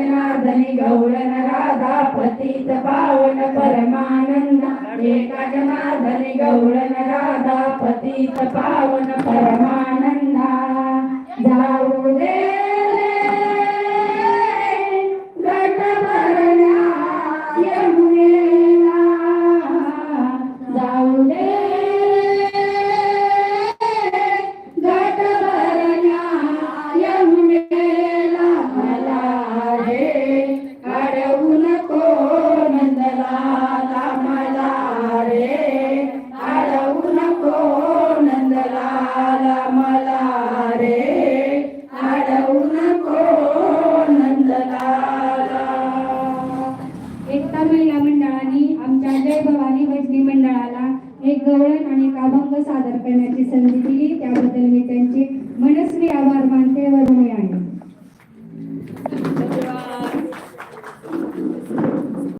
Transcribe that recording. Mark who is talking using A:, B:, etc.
A: गजनाधनी गौडन राधा पतित पावन परमानंद हे गजनाधनी गौडन राधा पतित पावन परमानंद
B: एकता महिला मंडळाने आमच्या जय भवानी भजनी मंडळाला एक गवळण आणि एक अभंग सादर करण्याची संधी दिली. त्याबद्दल मी त्यांचे